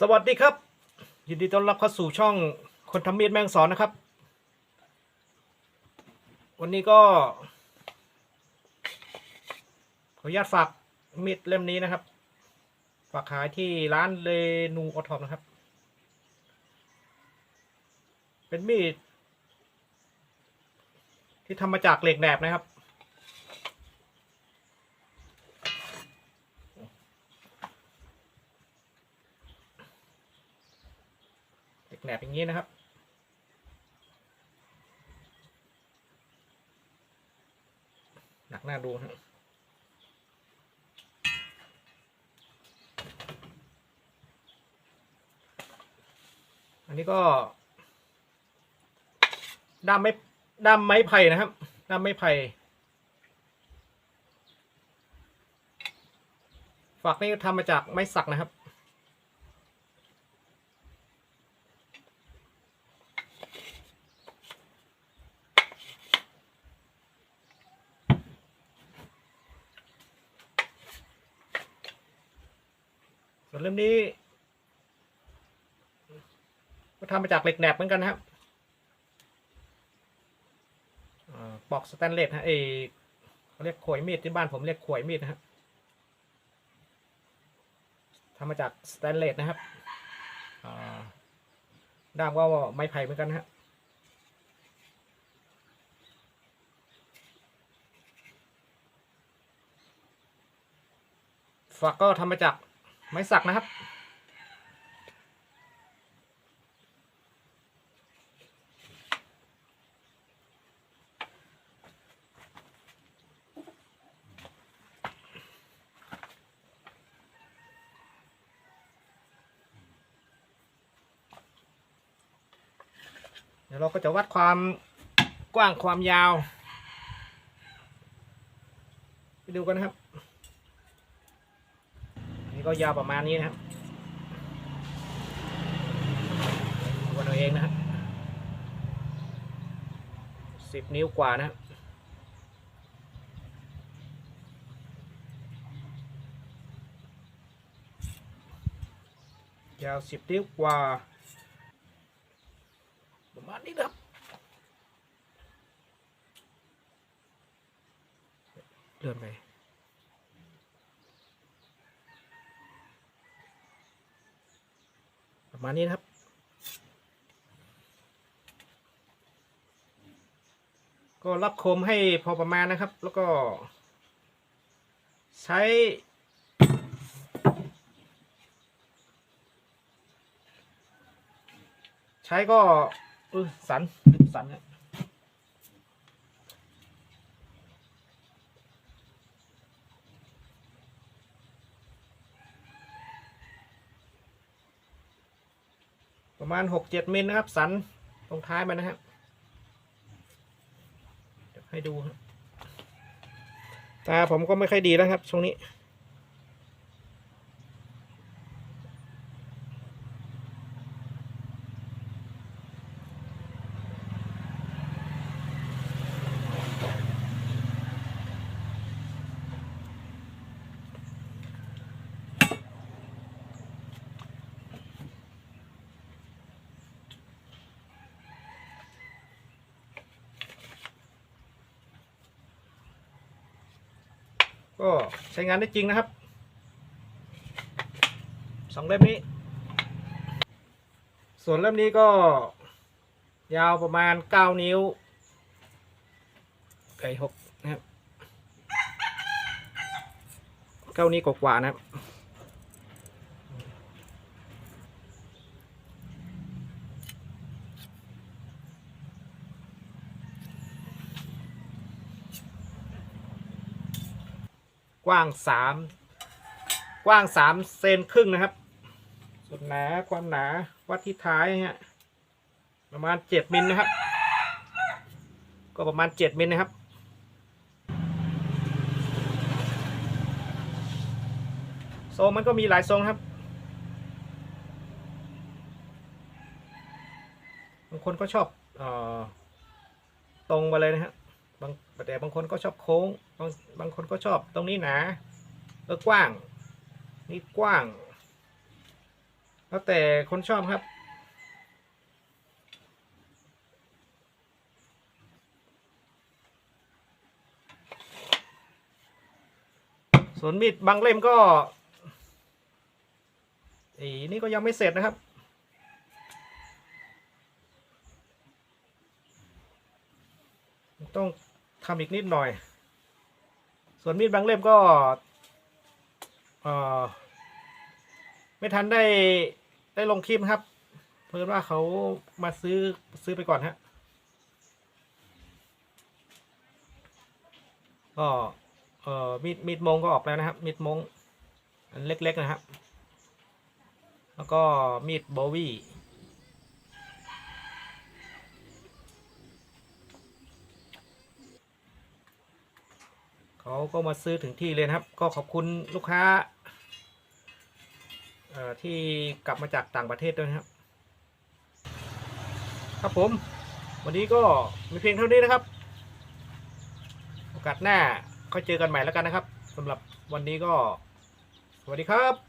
สวัสดีครับ ยินดีต้อนรับเข้าสู่ช่องคนทำมีดแมงสอนนะครับ วันนี้ก็ ขออนุญาตฝากมีดเล่มนี้นะครับ ฝากขายที่ร้านเรนูออทอมนะครับ เป็นมีด ที่ทำมาจากเหล็กแหนบนะครับ หล็กแหนบอย่างนี้นะครับ หนักหน้าดูอันนี้ก็ด้ามไม้ด้ามไม้ไผ่นะครับด้ามไม้ไผ่ฝักนี่ทำมาจากไม้สักนะครับ ส่วนเล่มนี้ ก็ทำมาจากเหล็กแหนบเหมือนกันนะครับปอกสแตนเลสฮะเอเขาเรียกขวยมีดที่บ้านผมเรียกขวยมีดนะครับทำมาจากสแตนเลสนะครับด้ามก็ไม้ไผ่เหมือนกันนะฮะฝักก็ทำมาจาก ไม้สักนะครับ เดี๋ยวเราก็จะวัดความกว้างความยาว ไปดูกันนะครับ ก็ยาวประมาณนี้นะครับดูกันเอาเองนะครับสิบนิ้วกว่านะครับยาวสิบนิ้วกว่าประมาณนี้นะครับเลื่อนไป ประมาณนี้นะครับ ก็รับคมให้พอประมาณนะครับ แล้วก็ ใช้ใช้ก็สันสันนะ ประมาณหกเจ็ดมิลนะครับ สันตรงท้ายมันนะครับให้ดูตาผมก็ไม่ค่อยดีแล้วครับช่วงนี้ ก็ใช้งานได้จริงนะครับสองเล่มนี้ ส่วนเล่มนี้ก็ยาวประมาณเก้านิ้วไก่หกนะครับเก้านิ้วกว่าๆนะครับ กว้างสามกว้างสามเซนครึ่งนะครับ ส่วนหนาความหนาวัดที่ท้ายฮะประมาณเจ็ดมิลนะครับ ก็ประมาณเจ็ดมิลนะครับทรงมันก็มีหลายทรงครับบางคนก็ชอบออตรงไปเลยนะฮะ บางแต่บางคนก็ชอบโค้ง บางบางคนก็ชอบตรงนี้หนาเออกว้าง นี่กว้าง แล้วแต่คนชอบครับ ส่วนมีดบางเล่มก็อีนี่ก็ยังไม่เสร็จนะครับ ต้องทำอีกนิดหน่อย ส่วนมีดบางเล่มก็ไม่ทันได้ได้ลงคลิปครับ เพิ่นว่าเขามาซื้อซื้อไปก่อนฮะก็เอ่อมีดมีดมงก็ออกแล้วนะครับมีดมงอันเล็กๆนะครับ แล้วก็มีดโบวี่ เขาก็มาซื้อถึงที่เลยนะครับ ก็ขอบคุณลูกค้าที่กลับมาจากต่างประเทศด้วยนะครับ ครับผม วันนี้ก็มีเพียงเท่านี้นะครับ โอกาสหน้าค่อยเจอกันใหม่แล้วกันนะครับสำหรับวันนี้ก็ สวัสดีครับ